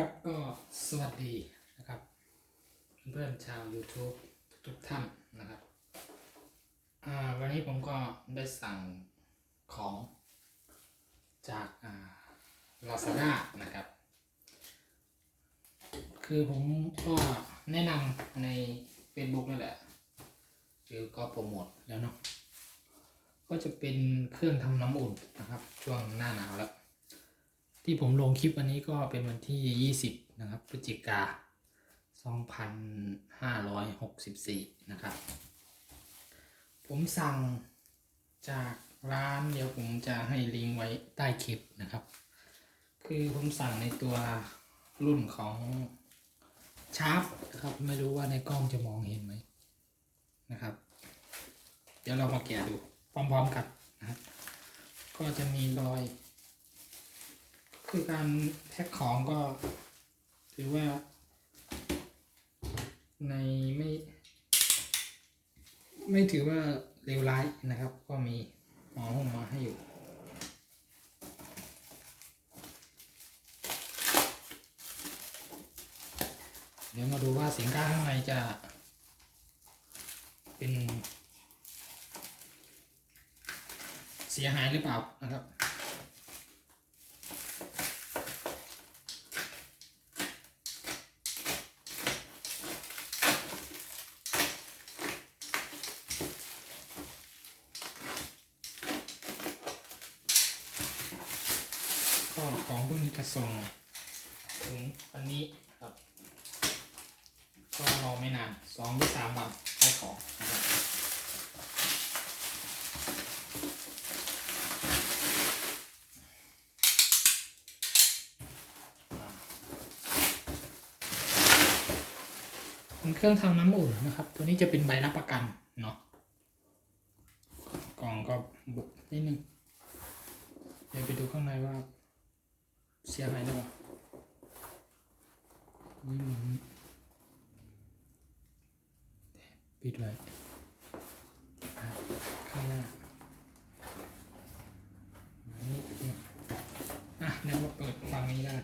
ครับก็สวัสดีนะครับ เพื่อนชาว YouTube ทุกท่านนะครับวันนี้ผมก็ได้สั่งของจากอ่า Lazada นะครับ คือผมก็แนะนำใน Facebook นั่นแหละคือก็โปรโมทแล้วเนาะก็จะเป็นเครื่องทำน้ำอุ่นนะครับ ช่วงหน้าหนาวแล้ว ที่ผมลงคลิปวันนี้ก็เป็นวันที่ 20 นะครับพฤศจิกา 2564 นะครับ ผมสั่งจากร้านเดี๋ยวผมจะให้ลิงก์ไว้ใต้คลิปนะครับ คือผมสั่งในตัวรุ่นของชาร์ปนะครับ ไม่รู้ว่าในกล้องจะมองเห็นไหมนะครับ เดี๋ยวเรามาแกะดูพร้อมๆกันนะครับก็จะมีรอย คือการแพ็คของก็ ถือว่า ในไม่ ไม่ถือว่าเลวร้ายนะครับ ก็มีหมอห้องมาให้อยู่เดี๋ยวมาดูว่าสินค้าข้างในจะ เป็น เสียหายหรือเปล่านะครับ ก็ ของพวกนี้จะส่งถึงวันนี้ครับก็รอไม่นานสองหรือสามวันให้ของนะครับเป็นเครื่องทำน้ำอุ่นนะครับ ตัวนี้จะเป็นใบรับประกันเนาะกล่องก็บุกนิดนึงเดี๋ยวไปดูข้างในว่า สียหายเปล่าะปิดไว้อะข้างหน้าอันนี้อะเดี๋ยวมาเปิดฝั่งนี้ได้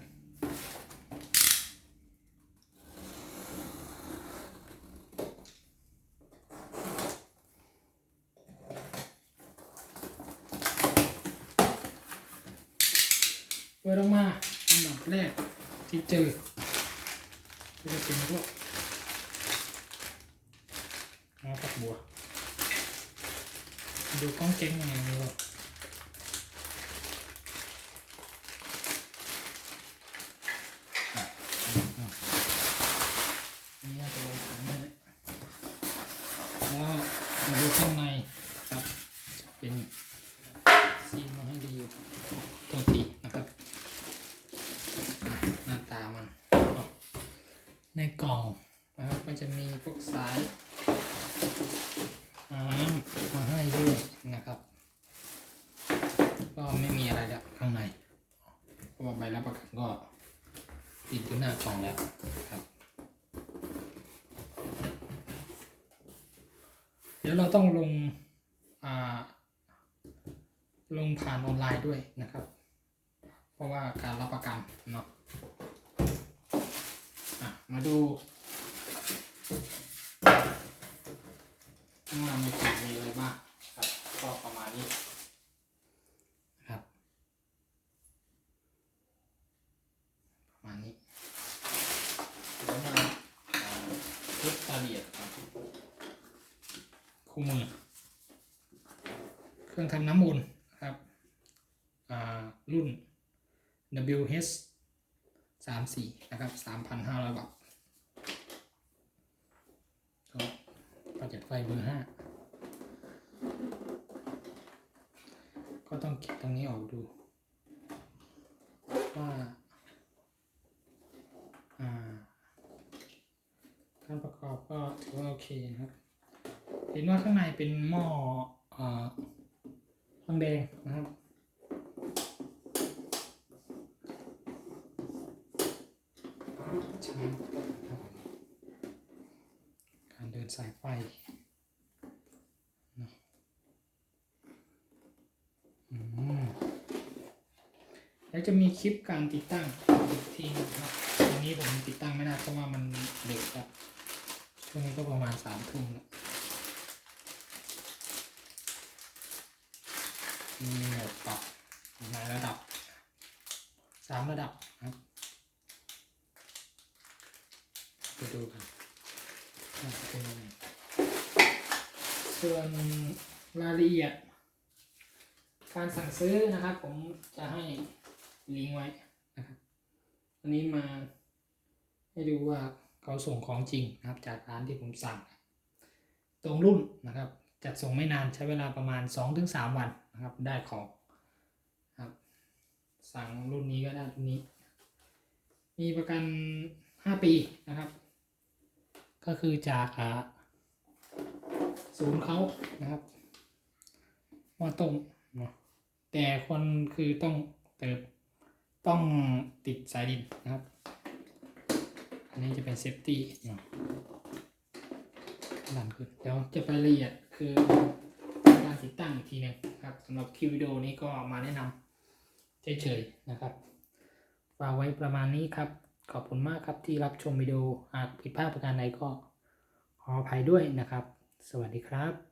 เปิดออกมาอันดับ แรกที่เจอก็จะเป็นพวกน้ำฝักบัว ดูกล้องเจ๊งยังไงไม่รู้อะอะอันนี้น่าจะลงถังได้แล้วมาดูข้างในครับจะเป็นซีนมาให้ดีอยู่ตัวตีนะครับอะหน้าตามันก็ในกล่องนะครับก็จะมีพวกสาย น้ำมาให้ด้วยนะครับ ก็ไม่มีอะไรแล้วข้างในเพราะว่าใบรับประกันก็ติดอยู่หน้ากล่องแล้วครับ เดี๋ยวเราต้องลงอ่าลงผ่านออนไลน์ด้วยนะครับ เพราะว่าการรับประกันเนาะะมาดูข้างล่างในกล่องมีอะไรบ้างครับก็ประมาณนี้ครับ ประมาณนี้แล้วมาอ่าชุดรายละเอียด คู่มือ เครื่องทำน้ำอุ่นะครับรุ่น WH สามสี่นะครับสามพันห้าร้อยบาทก็ประจัดไฟเบอร์ห้าก็ต้องเก็บตรงนี้ออกดูว่าการประกอบก็ถือว่าโอเคนะครับ เห็นว่าข้างในเป็นหม้ออ่าทองแดงนะครับการเดินสายไฟแล้วจะมีคลิปการติดตั้งอีกทีนะครับนี้ผมติดตั้งไม่ได้เพราะว่ามันเด็กอะช่วงนี้ก็ประมาณสามทุ่มแล้ว มีโหมดปรับหลายระดับสามระดับครับไปดูกันว่าจะเป็นยังไงส่วนรายละเอียด การสั่งซื้อนะครับ ผมจะให้ลิงก์ไว้นะครับอันนี้มาให้ดูว่าเขาส่งของจริงนะครับ จากร้านที่ผมสั่ง ตรงรุ่นนะครับ จัดส่งไม่นานใช้เวลาประมาณ 2-3 วัน นะครับ ได้ของครับ สั่งรุ่นนี้ก็ได้รุ่นนี้ มีประกัน5ปีนะครับ ก็คือจากศูนย์เขานะครับมาตรงแต่คนคือต้องเติมต้องติดสายดินนะครับ อันนี้จะเป็นเซฟตี้เดันขึ้น เดี๋ยวจะไปละเอียดคือการติดตั้งอีกทีห นึงครับสำหรับคลิปวิดีโอนี้ก็มาแนะนำเฉยๆนะครับฝากไว้ประมาณนี้ครับ ขอบคุณมากครับที่รับชมวิดีโอหากผิดพลาดประการใดก็ขออภัยด้วยนะครับ สวัสดีครับ